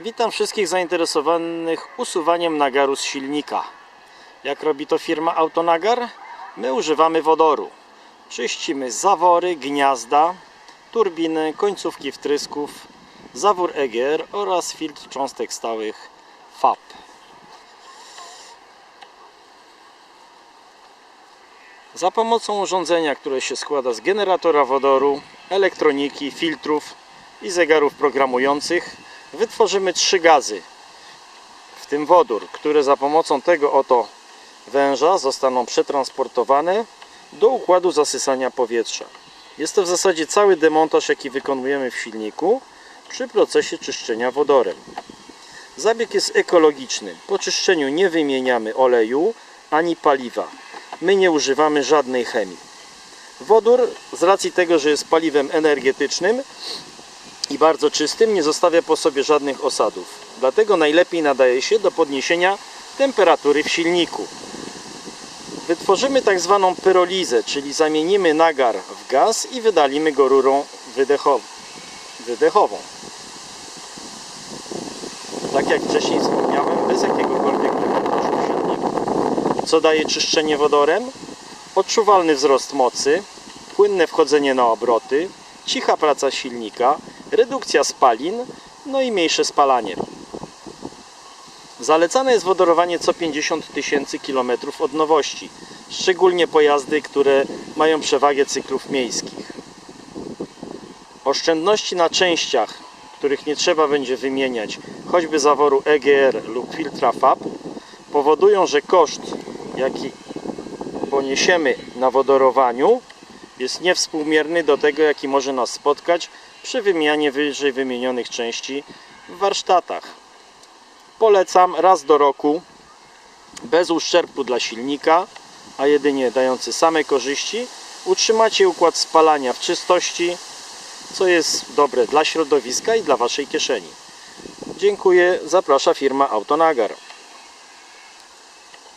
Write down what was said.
Witam wszystkich zainteresowanych usuwaniem nagaru z silnika. Jak robi to firma Autonagar? My używamy wodoru. Czyścimy zawory, gniazda, turbiny, końcówki wtrysków, zawór EGR oraz filtr cząstek stałych FAP. Za pomocą urządzenia, które się składa z generatora wodoru, elektroniki, filtrów i zegarów programujących, wytworzymy trzy gazy, w tym wodór, które za pomocą tego oto węża zostaną przetransportowane do układu zasysania powietrza. Jest to w zasadzie cały demontaż, jaki wykonujemy w silniku przy procesie czyszczenia wodorem. Zabieg jest ekologiczny. Po czyszczeniu nie wymieniamy oleju ani paliwa. My nie używamy żadnej chemii. Wodór, z racji tego, że jest paliwem energetycznym i bardzo czystym, nie zostawia po sobie żadnych osadów. Dlatego najlepiej nadaje się do podniesienia temperatury w silniku. Wytworzymy tak zwaną pyrolizę, czyli zamienimy nagar w gaz i wydalimy go rurą wydechow- wydechową. Tak jak wcześniej wspomniałem, bez jakiegokolwiek demontażu w silniku. Co daje czyszczenie wodorem? Odczuwalny wzrost mocy, płynne wchodzenie na obroty, cicha praca silnika, redukcja spalin, no i mniejsze spalanie. Zalecane jest wodorowanie co 50 tysięcy kilometrów od nowości, szczególnie pojazdy, które mają przewagę cyklów miejskich. Oszczędności na częściach, których nie trzeba będzie wymieniać, choćby zaworu EGR lub filtra FAP, powodują, że koszt, jaki poniesiemy na wodorowaniu, jest niewspółmierny do tego, jaki może nas spotkać przy wymianie wyżej wymienionych części w warsztatach. Polecam raz do roku, bez uszczerbku dla silnika, a jedynie dający same korzyści, utrzymacie układ spalania w czystości, co jest dobre dla środowiska i dla Waszej kieszeni. Dziękuję, zaprasza firma Autonagar.